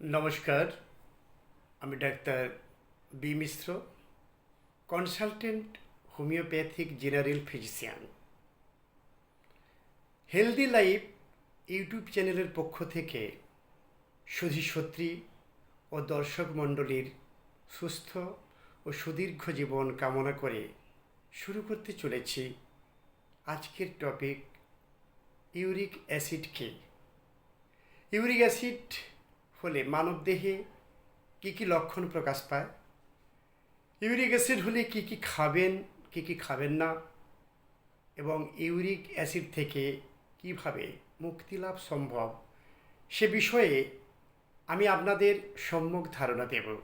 নমস্কার, আমি doctor B Mishra consultant homeopathic general physician. Healthy life YouTube চ্যানেলের পক্ষ থেকে সুধীসত্রী ও দর্শক মণ্ডলীর সুস্থ ও সুদীর্ঘ জীবন কামনা করে শুরু করতে চলেছি আজকের টপিক ইউরিক অ্যাসিড কি ইউরিক অ্যাসিড হলে মানবদেহে কী কী লক্ষণ প্রকাশ পায়? ইউরিক অ্যাসিড হলে কী কী খাবেন, কী কী খাবেন না? এবং ইউরিক অ্যাসিড থেকে কীভাবে মুক্তি লাভ সম্ভব? সে বিষয়ে আমি আপনাদের সম্যক ধারণা দেব।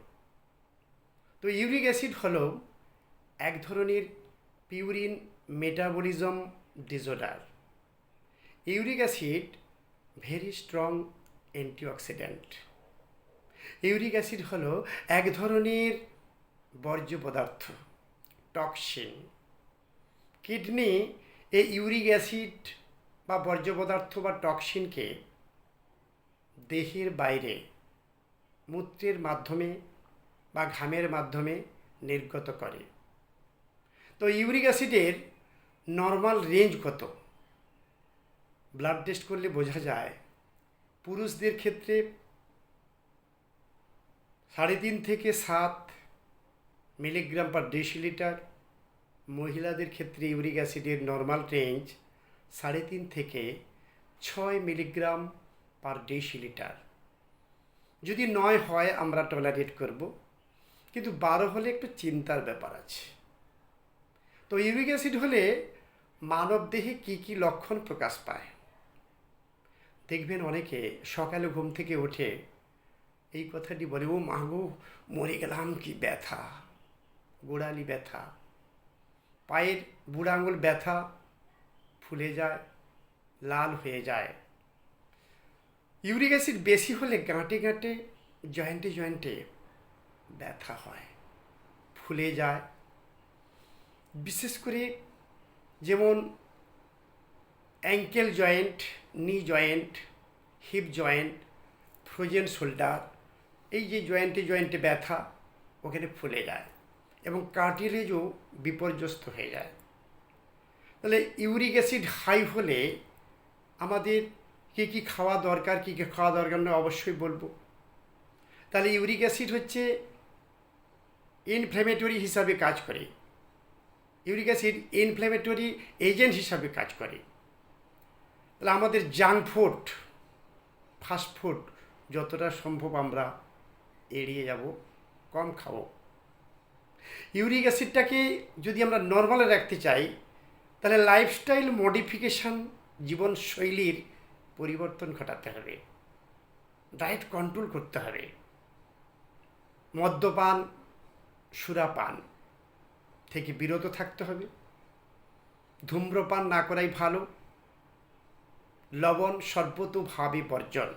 তো ইউরিক অ্যাসিড হলো এক ধরনের purine metabolism disorder. Uric acid very strong antioxidant. Uric acid হলো এক ধরনের বর্জ্য পদার্থ, টক্সিন। কিডনি এই ইউরিক অ্যাসিড বা বর্জ্য পদার্থ বা টক্সিনকে দেহের বাইরে, মূত্রের মাধ্যমে বা ঘামের মাধ্যমে নির্গত করে। তো ইউরিক অ্যাসিডের নর্মাল রেঞ্জ কত? ব্লাড টেস্ট করলে বোঝা যায় পুরুষদের ক্ষেত্রে সাড়ে তিন থেকে সাত মিলিগ্রাম পার ডেসিলিটার, মহিলাদের ক্ষেত্রে ইউরিক অ্যাসিডের নর্মাল রেঞ্জ সাড়ে তিন থেকে ছয় মিলিগ্রাম পার ডেসিলিটার। যদি নয় হয়, আমরা টলারেট করব। কিন্তু বারো হলে একটু চিন্তার ব্যাপার আছে। তো ইউরিক অ্যাসিড হলে মানবদেহে কী কী লক্ষণ প্রকাশ পায়? দেখবেন অনেকে সকালে ঘুম থেকে ওঠে এই কথাটি বলে, ও মাগো মরে গেলাম কি ব্যথা? গোড়ালি ব্যথা। পায়ের বুড়া আঙুল ব্যথা ফুলে যায়, লাল হয়ে যায়। ইউরিক অ্যাসিড বেশি হলে গাঁটে গাঁটে, জয়েন্টে জয়েন্টে ব্যথা হয়, ফুলে যায়। বিশেষ করে যেমন ankle joint knee joint hip joint frozen shoulder এই যে জয়েন্টে জয়েন্টে ব্যথা, ওখানে ফুলে যায় এবং কার্টিলেজও বিপর্যস্ত হয়ে যায়। তাহলে ইউরিক অ্যাসিড হাই হলে আমাদের কী কী খাওয়া দরকার, কী কী খাওয়া দরকার না অবশ্যই বলব। তাহলে ইউরিক অ্যাসিড হচ্ছে ইনফ্ল্যামেটরি হিসাবে কাজ করে। ইউরিক অ্যাসিড ইনফ্ল্যামেটরি এজেন্ট হিসাবে কাজ করে। তাহলে আমাদের জাঙ্ক ফুড ফাস্টফুড যতটা সম্ভব আমরা এড়িয়ে যাব, কম খাব। ইউরিক অ্যাসিডটাকে যদি আমরা নর্মালে রাখতে চাই, তাহলে লাইফস্টাইল মডিফিকেশান জীবনশৈলীর পরিবর্তন ঘটাতে হবে। ডায়েট কন্ট্রোল করতে হবে। মদ্যপান, সুরাপান থেকে বিরত থাকতে হবে। ধূম্রপান না করাই ভালো। লবণ সর্বতোভাবে বর্জন।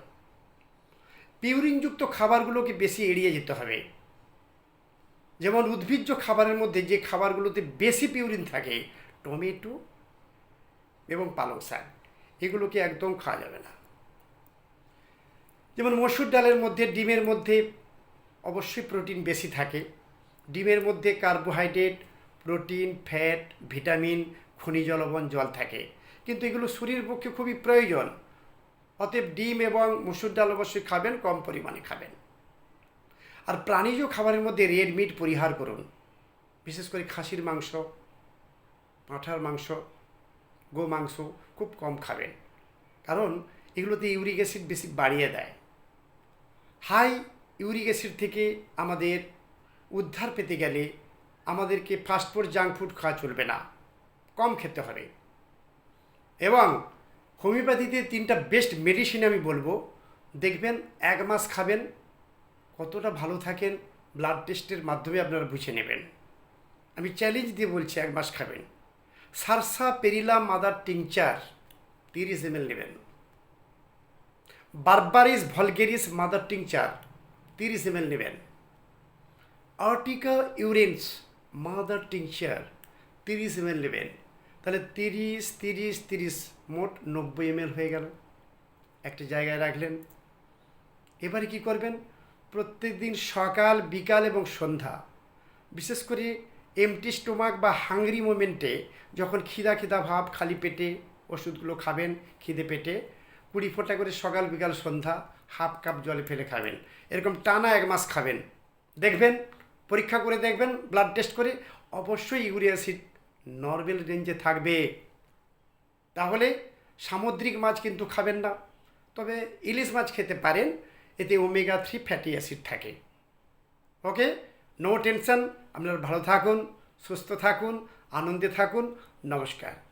পিউরিনযুক্ত খাবারগুলোকে বেশি এড়িয়ে যেতে হবে। যেমন উদ্ভিজ্জ খাবারের মধ্যে যে খাবারগুলোতে বেশি পিউরিন থাকে, টমেটো এবং পালং শাক, এগুলোকে একদম খাওয়া যাবে না। যেমন মসুর ডালের মধ্যে, ডিমের মধ্যে অবশ্যই প্রোটিন বেশি থাকে। ডিমের মধ্যে কার্বোহাইড্রেট, প্রোটিন, ফ্যাট, ভিটামিন খনিজ লবণ জল থাকে। কিন্তু এগুলো শরীরের পক্ষে খুবই প্রয়োজন। অতএব ডিম এবং মুসুর ডাল অবশ্যই খাবেন, কম পরিমাণে খাবেন। আর প্রাণীজ খাবারের মধ্যে রেড মিট পরিহার করুন। বিশেষ করে খাসির মাংস পাঁঠার মাংস, গো মাংস খুব কম খাবেন। কারণ এগুলোতে ইউরিক অ্যাসিড বেশি বাড়িয়ে দেয়। হাই ইউরিক অ্যাসিড থেকে আমাদের উদ্ধার পেতে গেলে আমাদেরকে ফাস্টফুড জাঙ্ক ফুড খাওয়া চলবে না। কম খেতে হবে। এবং হোমিওপ্যাথিতে তিনটা বেস্ট মেডিসিন আমি বলব। দেখবেন এক মাস খাবেন, কতটা ভালো থাকেন ব্লাড টেস্টের মাধ্যমে আপনারা বুঝে নেবেন। আমি চ্যালেঞ্জ দিয়ে বলছি এক মাস খাবেন। সারসা পেরিলা মাদার টিংচার তিরিশ এম নেবেন। বারবারিস ভলগেরিস মাদার টিংচার তিরিশ এম নেবেন। আর্টিকা ইউরেন্স মাদার টিংচার তিরিশ এম নেবেন। তাহলে তিরিশ তিরিশ তিরিশ, মোট নব্বই এম হয়ে গেল। একটা জায়গায় রাখলেন। এবারে কি করবেন? প্রত্যেকদিন সকাল, বিকাল এবং সন্ধ্যা, বিশেষ করে এমটি স্টোমাক বা হাংরি মোমেন্টে যখন খিদা খিদা ভাব, খালি পেটে ওষুধগুলো খাবেন, খিদে পেটে, কুড়ি ফোঁটা করে সকাল, বিকাল, সন্ধ্যা হাফ কাপ জলে ফেলে খাবেন। এরকম টানা এক মাস খাবেন। দেখবেন? পরীক্ষা করে দেখবেন ব্লাড টেস্ট করে অবশ্যই ইউরিয়া অ্যাসিড নর্মাল রেঞ্জে থাকবে। তাহলে সামুদ্রিক মাছ কিন্তু খাবেন না। তবে ইলিশ মাছ খেতে পারেন, এতে ওমেগা থ্রি ফ্যাটি অ্যাসিড থাকে। ওকে? নো টেনশন আপনারা ভালো থাকুন, সুস্থ থাকুন, আনন্দে থাকুন, নমস্কার।